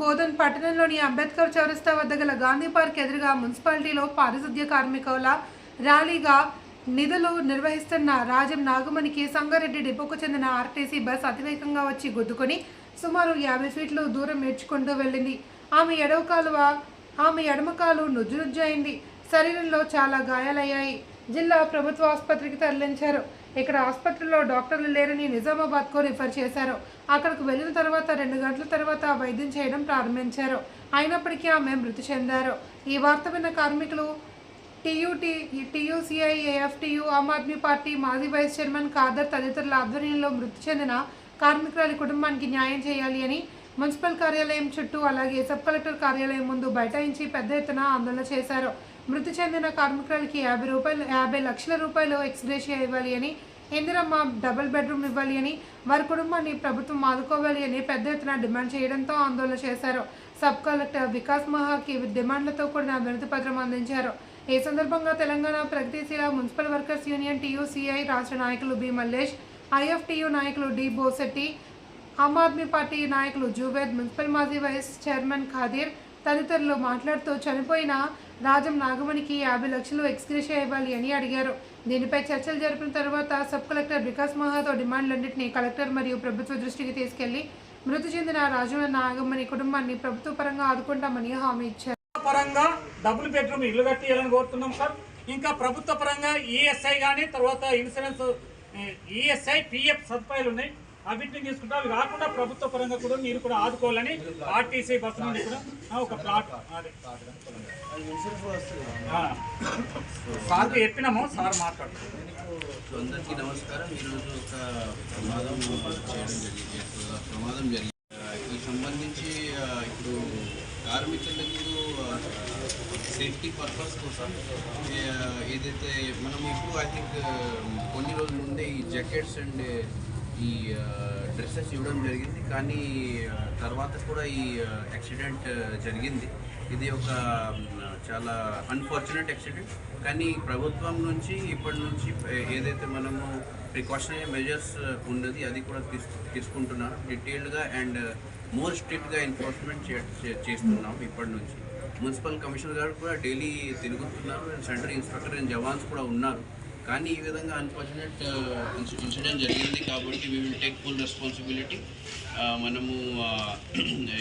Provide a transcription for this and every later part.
బోధన్ పట్టణంలోని అంబేద్కర్ చౌరస్తా వద్ద గల గాంధీ పార్క్ ఎదురుగా మున్సిపాలిటీలో పారిశుద్ధ్య కార్మికుల ర్యాలీగా నిధులు నిర్వహిస్తున్న రాజం నాగమణికి సంగారెడ్డి డిపోకు చెందిన ఆర్టీసీ బస్ అతివేగంగా వచ్చి గుద్దుకొని సుమారు యాభై ఫీట్లు దూరం ఏడ్చుకుంటూ వెళ్ళింది. ఆమె ఎడవ కాలువ ఆమె ఎడమకాలు నుజ్జు నుజ్జు అయింది. శరీరంలో చాలా గాయాలయ్యాయి. జిల్లా ప్రభుత్వ ఆసుపత్రికి తరలించారు. ఇక్కడ ఆసుపత్రిలో డాక్టర్లు లేరని నిజామాబాద్కు రిఫర్ చేశారు. అక్కడికి వెళ్ళిన తర్వాత రెండు గంటల తర్వాత వైద్యం చేయడం ప్రారంభించారు. అయినప్పటికీ ఆమె మృతి చెందారు. ఈ వార్త విన్న కార్మికులు టీయూటీ TUCI AFTU Aam Aadmi party మాజీ వైస్ చైర్మన్ ఖాదర్ తదితరుల ఆధ్వర్యంలో మృతి చెందిన కార్మికురాలి కుటుంబానికి న్యాయం చేయాలి అని మున్సిపల్ కార్యాలయం చుట్టూ అలాగే సబ్ కలెక్టర్ కార్యాలయం ముందు బైఠాయించి పెద్ద ఎత్తున ఆందోళన చేశారు. మృతి చెందిన కార్మికులకి యాభై రూపాయలు యాభై లక్షల రూపాయలు ఎక్స్గ్రేషియా ఇవ్వాలి అని ఇందిరమ్మ డబుల్ బెడ్రూమ్ ఇవ్వాలి అని వారి కుటుంబాన్ని ప్రభుత్వం ఆదుకోవాలి అని పెద్ద ఎత్తున డిమాండ్ చేయడంతో ఆందోళన చేశారు. సబ్ కలెక్టర్ వికాస్ మహాకి డిమాండ్లతో కూడిన వినతి పత్రం అందించారు. ఈ సందర్భంగా తెలంగాణ ప్రగతిశీల మున్సిపల్ వర్కర్స్ యూనియన్ టీయూసీఐ రాష్ట్ర నాయకులు బి మల్లేష్ ఐఎఫ్టీయూ నాయకులు డి బోసెట్టి ఆమ్ ఆద్మీ పార్టీ నాయకులు జుబేద్ మున్సిపల్ మాజీ వైస్ చైర్మన్ ఖాదీర్ తదితరులు మాట్లాడుతూ చనిపోయిన రాజం నాగమణికి యాభై లక్షలు ఎక్స్గ్రేషియా ఇవ్వాలి అని అడిగారు. దీనిపై చర్చలు జరిపిన తర్వాత సబ్ కలెక్టర్ వికాస్ మహాతో డిమాండ్లన్నింటినీ కలెక్టర్ మరియు ప్రభుత్వ దృష్టికి తీసుకెళ్ళి మృతి చెందిన రాజం నాగమణి కుటుంబాన్ని ప్రభుత్వ పరంగా ఆదుకుంటామని హామీ ఇచ్చారు. పరంగా డబుల్ బెడ్రూమ్ ఇల్లు కట్టియాలని కోరుతున్నాం సార్. ఇంకా ప్రభుత్వ పరంగా ఈఎస్ఐ కానీ తర్వాత ఇన్సూరెన్స్ ఈఎస్ఐ పిఎఫ్ సదుపాయాలు ఉన్నాయి. అవిటిని తీసుకుంటే అవి కాకుండా ప్రభుత్వ పరంగా కూడా మీరు కూడా ఆదుకోవాలని ఆర్టీసీ బస్సు నుండి కూడా ఒక ప్లాట్. సార్ చెప్పినాము సార్ మాట్లాడుతున్నారు సో అందరికీ నమస్కారం. ఈరోజు ఒక ప్రమాదం చేయడం జరిగింది. ప్రమాదం జరిగింది. ఈ సంబంధించి ఇప్పుడు కార్మికులకు సేఫ్టీ పర్పస్ కోసం ఏదైతే మనం ఇప్పుడు ఐ థింక్ కొన్ని రోజుల ముందే ఈ జాకెట్స్ అండ్ ఈ డ్రెస్సెస్ ఇవ్వడం జరిగింది. కానీ తర్వాత కూడా ఈ యాక్సిడెంట్ జరిగింది. ఇది ఒక చాలా అన్ఫార్చునేట్ యాక్సిడెంట్. కానీ ప్రభుత్వం నుంచి ఇప్పటి నుంచి ఏదైతే మనము ప్రికాషనరీ మెజర్స్ ఉన్నది అది కూడా తీసు తీసుకుంటున్నాం డీటెయిల్డ్గా అండ్ మోర్ స్ట్రిక్ట్గా ఎన్ఫోర్స్మెంట్ చేస్తున్నాం ఇప్పటి నుంచి. మున్సిపల్ కమిషనర్ గారు కూడా డైలీ తిరుగుతున్నారు. And center inspector and jawans కూడా ఉన్నారు. కానీ ఈ విధంగా అన్ఫార్చునేట్ ఇన్సిడెంట్ జరిగింది కాబట్టి we will take full responsibility మనము ఆ,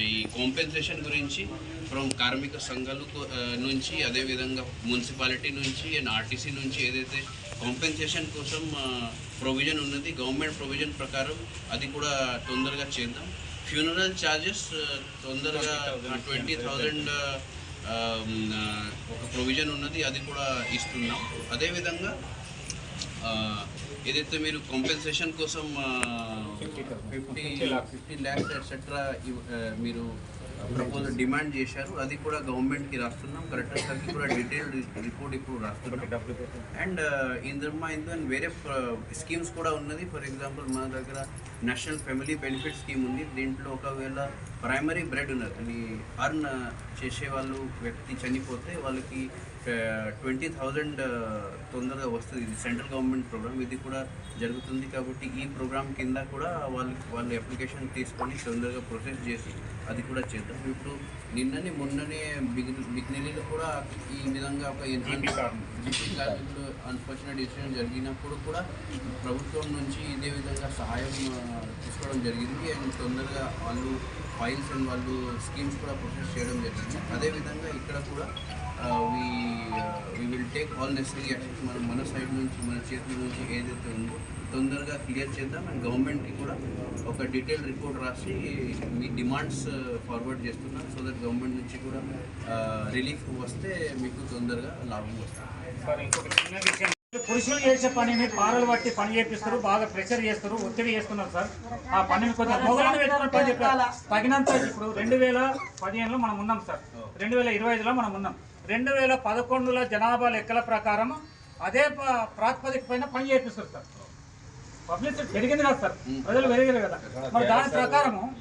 ఈ కాంపెన్సేషన్ గురించి ఫ్రమ్ కార్మిక సంఘాలు ఆ, నుంచి అదేవిధంగా మున్సిపాలిటీ నుంచి అండ్ ఆర్టీసీ నుంచి ఏదైతే కాంపెన్సేషన్ కోసం ప్రొవిజన్ ఉన్నది గవర్నమెంట్ ప్రొవిజన్ ప్రకారం అది కూడా తొందరగా చేద్దాం. ఫ్యూనరల్ ఛార్జెస్ తొందరగా ట్వంటీ థౌజండ్ ఒక ప్రొవిజన్ ఉన్నది అది కూడా ఇస్తున్నాం. అదేవిధంగా ఏదైతే మీరు కాంపెన్సేషన్ కోసం ఫిఫ్టీ ఫిఫ్టీ ల్యాక్స్ ఎట్సెట్రా మీరు ప్రపోజల్ డిమాండ్ చేశారు అది కూడా గవర్నమెంట్కి రాస్తున్నాం. కలెక్టర్ గారికి కూడా డీటెయిల్డ్ రిపోర్ట్ ఇప్పుడు రాస్తున్నాం. అండ్ ఇందులో ఇందులో వేరే స్కీమ్స్ కూడా ఉన్నది. ఫర్ ఎగ్జాంపుల్ మన దగ్గర నేషనల్ ఫ్యామిలీ బెనిఫిట్ స్కీమ్ ఉంది. దీంట్లో ఒకవేళ ప్రైమరీ బ్రెడ్ ఉన్నది అని అర్న్ చేసే వాళ్ళు వ్యక్తి చనిపోతే వాళ్ళకి ట్వంటీ థౌజండ్ తొందరగా వస్తుంది. ఇది సెంట్రల్ గవర్నమెంట్ ప్రోగ్రామ్. ఇది కూడా జరుగుతుంది కాబట్టి ఈ ప్రోగ్రామ్ కింద కూడా వాళ్ళు వాళ్ళు అప్లికేషన్ తీసుకొని తొందరగా ప్రొసెస్ చేసి అది కూడా చేద్దాం. ఇప్పుడు నిన్ననే మొన్ననే బిగ్ బిగ్నెలీలో కూడా ఈ విధంగా ఒక జీపీ కార్మికులు అన్ఫార్చునేట్ ఇన్సిడెంట్ జరిగినప్పుడు కూడా ప్రభుత్వం నుంచి ఇదే విధంగా సహాయం తీసుకోవడం జరిగింది. అండ్ తొందరగా వాళ్ళు ఫైల్స్ అండ్ వాళ్ళు స్కీమ్స్ కూడా ప్రొసెస్ చేయడం జరిగింది. అదేవిధంగా ఇక్కడ కూడా we we will take all necessary actions మనం మన సైడ్ నుంచి మన చేతుల నుంచి ఏదైతే ఉందో తొందరగా క్లియర్ చేద్దాం. అండ్ గవర్నమెంట్కి కూడా ఒక డీటెయిల్ రిపోర్ట్ రాసి మీ డిమాండ్స్ ఫార్వర్డ్ చేస్తున్నాం. సో దట్ గవర్నమెంట్ నుంచి కూడా రిలీఫ్ వస్తే మీకు తొందరగా లాభం వస్తుంది. పురుషులు చేసే పనిని పారలు పట్టి పని చేపిస్తారు బాగా ప్రెషర్ చేస్తారు ఒత్తిడి చేస్తున్నారు సార్. ఆ పనిని కొంచెం మొగలను పెట్టుకుని పని చెప్పారు. తగినంత ఇప్పుడు రెండు వేల పదిహేనులో మనం ఉన్నాం సార్. రెండు వేల ఇరవై ఐదులో మనం ఉన్నాం. రెండు వేల పదకొండుల జనాభా లెక్కల ప్రకారం అదే ప- ప్రాతిపదిక పైన పని చేపిస్తారు సార్. పబ్లిసిటీ పెరిగింది కదా సార్. ప్రజలు పెరిగారు కదా. మరి దాని ప్రకారము